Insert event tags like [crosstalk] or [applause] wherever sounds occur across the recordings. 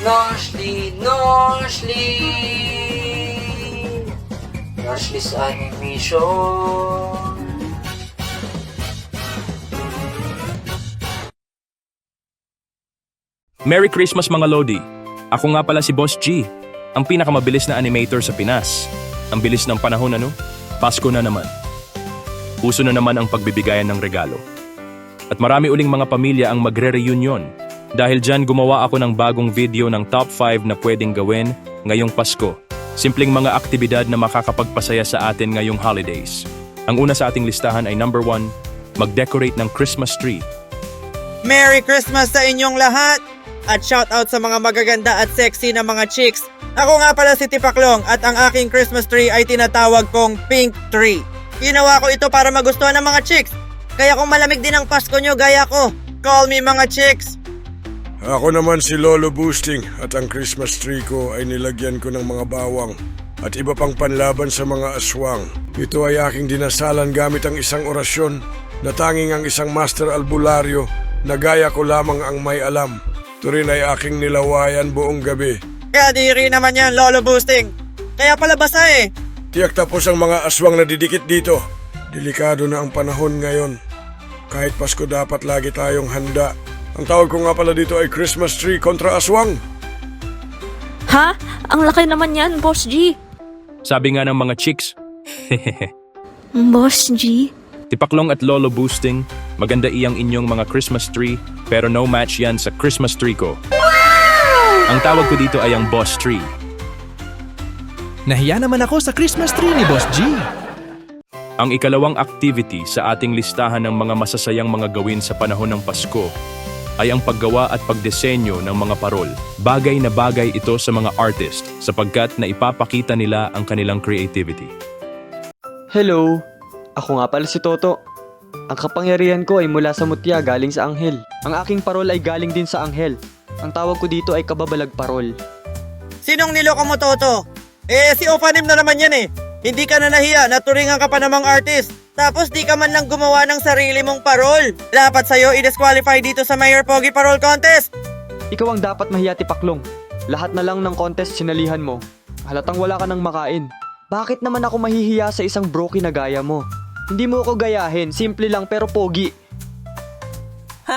Noshli, Noshli! Noshli's Animation! Merry Christmas mga Lodi! Ako nga pala si Boss G, ang pinakamabilis na animator sa Pinas. Ang bilis ng panahon ano? Pasko na naman. Uso na naman ang pagbibigayan ng regalo. At marami uling mga pamilya ang magre-reunion. Dahil dyan gumawa ako ng bagong video ng top 5 na pwedeng gawin ngayong Pasko. Simpleng mga aktibidad na makakapagpasaya sa atin ngayong holidays. Ang una sa ating listahan ay number 1, mag-decorate ng Christmas tree. Merry Christmas sa inyong lahat! At shoutout sa mga magaganda at sexy na mga chicks. Ako nga pala si Tipaklong at ang aking Christmas tree ay tinatawag kong Pink Tree. Ginawa ko ito para magustuhan ng mga chicks. Kaya kung malamig din ang Pasko nyo gaya ko, call me mga chicks. Ako naman si Lolo Boosting at ang Christmas tree ko ay nilagyan ko ng mga bawang at iba pang panlaban sa mga aswang. Ito ay aking dinasalan gamit ang isang orasyon na tanging ang isang master albularyo na gaya ko lamang ang may alam. Ito rin ay aking nilawayan buong gabi. Kaya diri naman yan, Lolo Boosting. Kaya pala basa eh. Tiyak tapos ang mga aswang na didikit dito. Delikado na ang panahon ngayon. Kahit Pasko dapat lagi tayong handa. Ang tawag ko nga pala dito ay Christmas tree kontra aswang. Ha? Ang laki naman yan, Boss G. Sabi nga ng mga chicks, [laughs] Boss G? Tipaklong at Lolo Boosting, maganda iyang inyong mga Christmas tree, pero no match yan sa Christmas tree ko. Ang tawag ko dito ay ang Boss Tree. Nahiya naman ako sa Christmas tree ni Boss G. Ang ikalawang activity sa ating listahan ng mga masasayang mga gawin sa panahon ng Pasko ay ang paggawa at pagdesenyo ng mga parol. Bagay na bagay ito sa mga artist sapagkat na ipapakita nila ang kanilang creativity. Hello! Ako nga pala si Toto. Ang kapangyarihan ko ay mula sa mutya galing sa anghel. Ang aking parol ay galing din sa anghel. Ang tawag ko dito ay kababalag parol. Sinong niloko mo, Toto? Eh, si Opanim na naman yan eh. Hindi ka na nahiya, naturingan ka pa namang artist. Tapos di ka man lang gumawa ng sarili mong parol. Dapat sa'yo i-disqualify dito sa Mayor Pogi Parol Contest. Ikaw ang dapat mahiya tipaklong. Lahat na lang ng contest sinalihan mo. Halatang wala ka nang makain. Bakit naman ako mahihiya sa isang broky na gaya mo? Hindi mo ako gayahin, simple lang pero pogi. [laughs]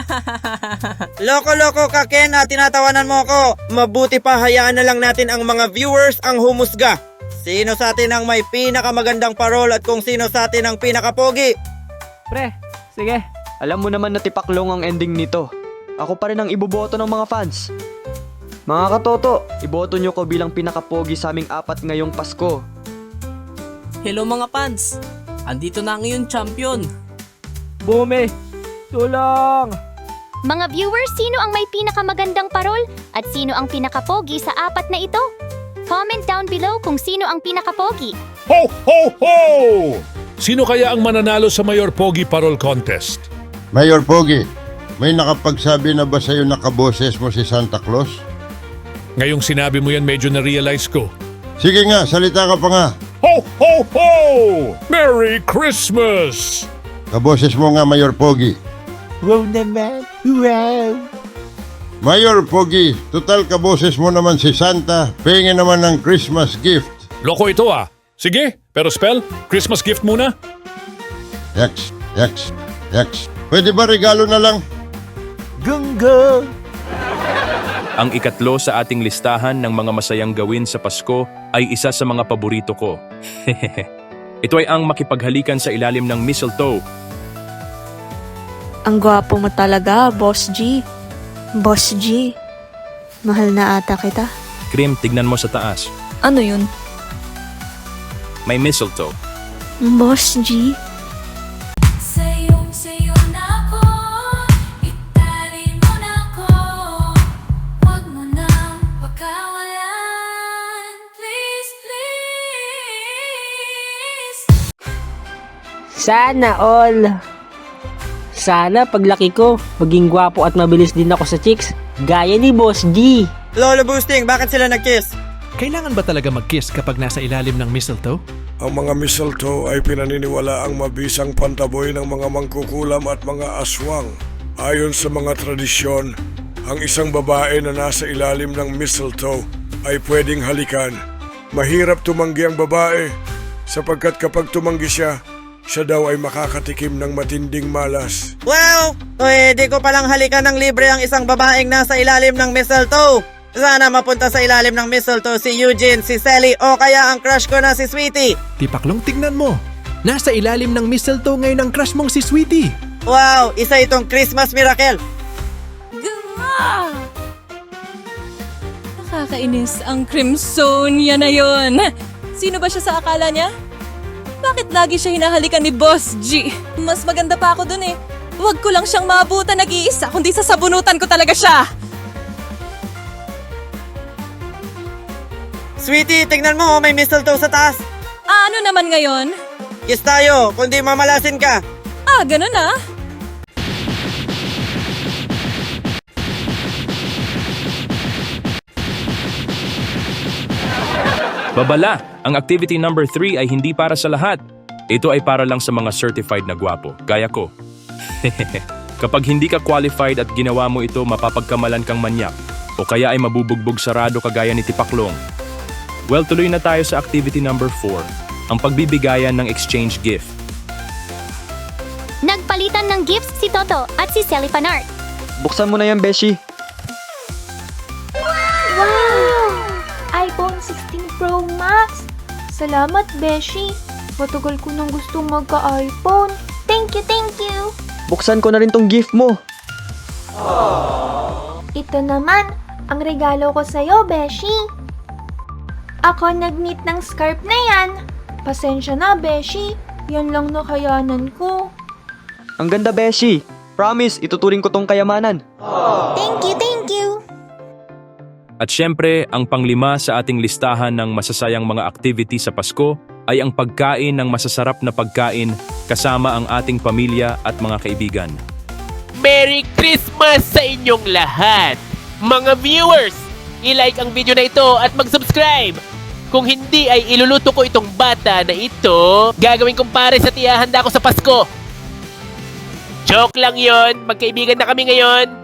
Loko-loko ka, Ken, na tinatawanan mo ko. Mabuti pa hayaan na lang natin ang mga viewers ang humusga. Sino sa atin ang may pinakamagandang parol at kung sino sa atin ang pinakapogi? Pre, sige. Alam mo naman na tipaklong ang ending nito. Ako pa rin ang iboboto ng mga fans. Mga katoto, iboto nyo ko bilang pinakapogi sa aming apat ngayong Pasko. Hello mga fans! Andito na ang iyong champion! Bume! Tulang! Mga viewers, sino ang may pinakamagandang parol at sino ang pinakapogi sa apat na ito? Comment down below kung sino ang pinakapogi. Ho, ho, ho! Sino kaya ang mananalo sa Mayor Pogi Parol Contest? Mayor Pogi, may nakapagsabi na ba sa'yo nakaboses mo si Santa Claus? Ngayong sinabi mo yan, medyo na-realize ko. Sige nga, salita ka pa nga. Ho, ho, ho! Merry Christmas! Kaboses mo nga, Mayor Pogi. Wow naman! Wow! Mayor Pogi, total kaboses mo naman si Santa, pingin naman ng Christmas gift. Loko ito ah. Sige, pero spell, Christmas gift muna. Yaks, yaks, yaks. Pwede ba regalo na lang? Gunggong! Ang ikatlo sa ating listahan ng mga masayang gawin sa Pasko ay isa sa mga paborito ko. [laughs] Ito ay ang makipaghalikan sa ilalim ng mistletoe. Ang gwapo mo talaga, Boss G. Boss G. Mahal na ata kita. Krim, tignan mo sa taas. Ano yun? May mistletoe. Boss G. Sayong sayo na ako, itali mo na ako, huwag mo nang pagkawalan, please, please. Sana all! Sana paglaki ko, maging gwapo at mabilis din ako sa chicks, gaya ni Boss G! Lolo Boosting, bakit sila nag-kiss? Kailangan ba talaga mag-kiss kapag nasa ilalim ng mistletoe? Ang mga mistletoe ay pinaniniwala ang mabisang pantaboy ng mga mangkukulam at mga aswang. Ayon sa mga tradisyon, Ang isang babae na nasa ilalim ng mistletoe ay pwedeng halikan. Mahirap tumanggi ang babae sapagkat kapag tumanggi siya, siya daw ay makakatikim ng matinding malas. Wow! Pwede ko palang halikan ng libre ang isang babaeng nasa ilalim ng mistletoe. Sana mapunta sa ilalim ng mistletoe si Eugene, si Sally o kaya ang crush ko na si Sweetie. Tipaklong tignan mo. Nasa ilalim ng mistletoe ngayon ang crush mong si Sweetie. Wow! Isa itong Christmas miracle. Nakakainis ang Crimson yan na yun. Sino ba siya sa akala niya? Bakit lagi siya hinahalikan ni Boss G? Mas maganda pa ako dun eh. Huwag ko lang siyang maabutan nag-iisa, kundi sasabunutan ko talaga siya. Sweetie, tingnan mo, may mistletoe sa taas. Ano naman ngayon? Kiss tayo, kundi mamalasin ka. Ah, ganun ah. Babala, ang activity number 3 ay hindi para sa lahat. Ito ay para lang sa mga certified na gwapo, gaya ko. [laughs] Kapag hindi ka qualified at ginawa mo ito, mapapagkamalan kang manyak o kaya ay mabubugbog sarado kagaya ni Tipaklong. Well, tuloy na tayo sa activity number 4, ang pagbibigayan ng exchange gift. Nagpalitan ng gifts si Toto at si Sally Fanart. Buksan mo na yan, Beshi. Salamat, Beshi. Matagal ko nang gustong magka-iPhone. Thank you, thank you! Buksan ko na rin tong gift mo. Ito naman, ang regalo ko sa'yo, Beshi. Ako nag-knit ng scarf na yan. Pasensya na, Beshi. Yan lang nakayanan ko. Ang ganda, Beshi. Promise, ituturing ko tong kayamanan. Thank you, thank you! At syempre, ang panglima sa ating listahan ng masasayang mga activity sa Pasko ay ang pagkain ng masasarap na pagkain kasama ang ating pamilya at mga kaibigan. Merry Christmas sa inyong lahat! Mga viewers, i-like ang video na ito at mag-subscribe! Kung hindi ay iluluto ko itong bata na ito, gagawin kong pare sa tiyahanda ko sa Pasko. Joke lang yon, magkaibigan na kami ngayon.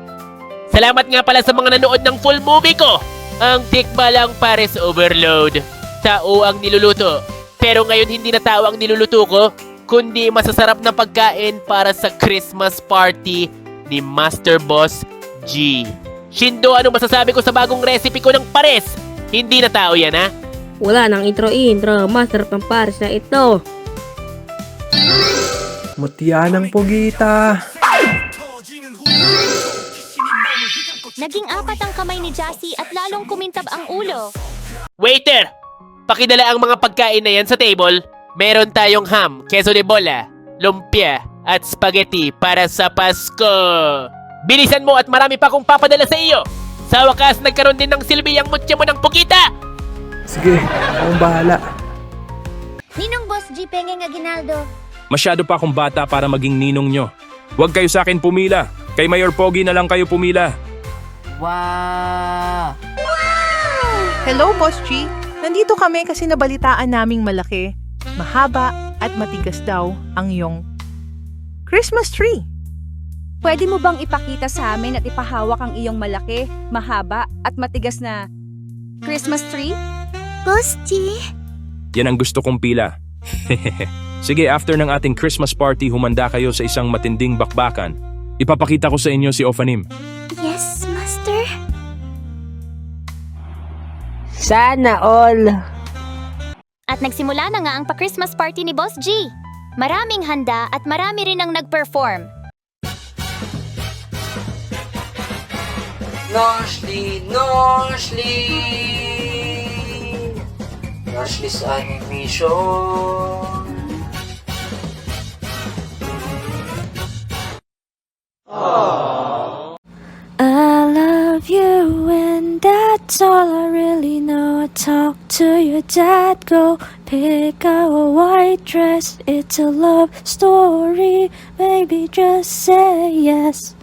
Salamat nga pala sa mga nanood ng full movie ko. Ang tikbalang pares overload. Tao ang niluluto. Pero ngayon hindi na tao ang niluluto ko, kundi masasarap na pagkain para sa Christmas party ni Master Boss G. Shindo, ano masasabi ko sa bagong recipe ko ng pares? Hindi na tao yan, ha? Wala nang intro-intro, masarap ng pares na ito. Mutya ng pugita. Naging apat ang kamay ni Jassy at lalong kumintab ang ulo. Waiter! Pakidala ang mga pagkain na yan sa table. Meron tayong ham, queso de bola, lumpia, at spaghetti para sa Pasko. Bilisan mo at marami pa akong papadala sa iyo. Sa wakas, nagkaroon din ng silbi ang mutya mo ng pugita. Sige, akong bahala. Ninong Boss G, pengeng aginaldo. Masyado pa akong bata para maging ninong nyo. Huwag kayo sa akin pumila. Kay Mayor Pogi na lang kayo pumila. Wow! Hello, Boss G. Nandito kami kasi nabalitaan naming malaki, mahaba at matigas daw ang iyong Christmas tree. Pwede mo bang ipakita sa amin at ipahawak ang iyong malaki, mahaba at matigas na Christmas tree? Boss G? Yan ang gusto kong pila. [laughs] Sige, after ng ating Christmas party, humanda kayo sa isang matinding bakbakan. Ipapakita ko sa inyo si Ofanim. Yes, Sana all. At nagsimula na nga ang pa-Christmas party ni Boss G. Maraming handa at marami rin ang nag-perform. Noshli, Noshli! Noshli's Animation! Talk to your dad, go pick out a white dress. It's a love story, baby, just say yes.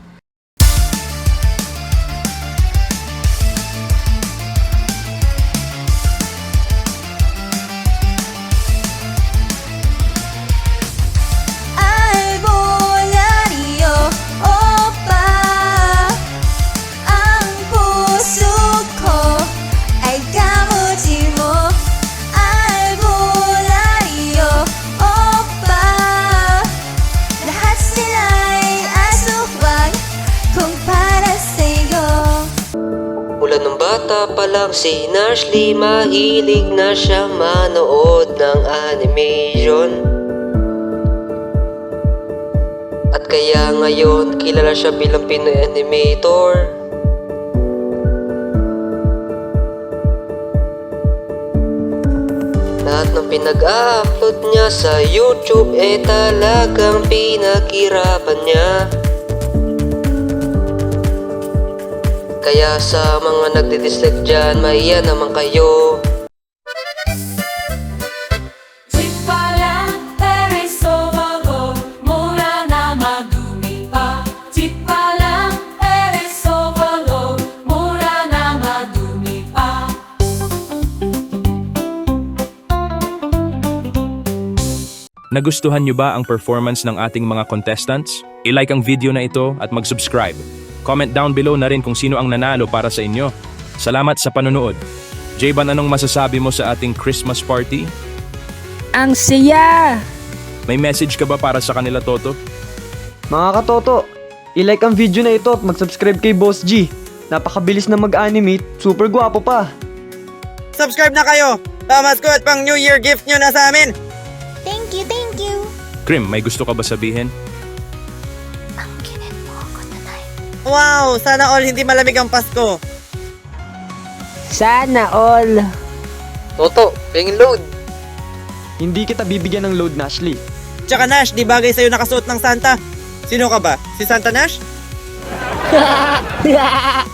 Pa lang si Nashley mahilig na siya manood ng animation. At kaya ngayon kilala siya bilang Pinoy animator. Lahat ng pinag-upload niya sa YouTube eh talagang pinaghirapan niya Kaya sa mga nagdi-dislike dyan, mahiya naman kayo. Nagustuhan niyo ba ang performance ng ating mga contestants? I-like ang video na ito at mag-subscribe. Comment down below na rin kung sino ang nanalo para sa inyo. Salamat sa panonood. Jayban, anong masasabi mo sa ating Christmas party? Ang siya! May message ka ba para sa kanila, Toto? Mga katoto, i-like ang video na ito at mag-subscribe kay Boss G. Napakabilis na mag-animate, super gwapo pa. Subscribe na kayo! Pamasko at pang New Year gift nyo na sa amin! Thank you, thank you. Krim, may gusto ka ba sabihin? Wow! Sana all hindi malamig ang Pasko! Sana all! Toto, pingin load Hindi kita bibigyan ng load, Nashley. Tsaka Nash, di bagay sa'yo nakasuot ng Santa? Sino ka ba? Si Santa Nash? [laughs]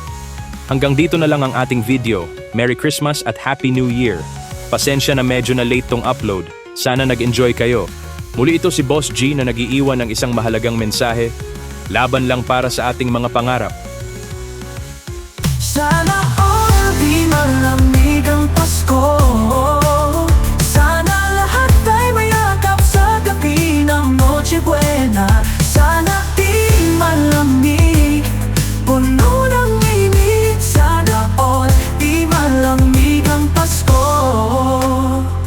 Hanggang dito na lang ang ating video. Merry Christmas at Happy New Year. Pasensya na medyo na late tong upload. Sana nag-enjoy kayo. Muli ito si Boss G na nagiiwan ng isang mahalagang mensahe. Laban lang para sa ating mga pangarap. Sana all di malamig ang Pasko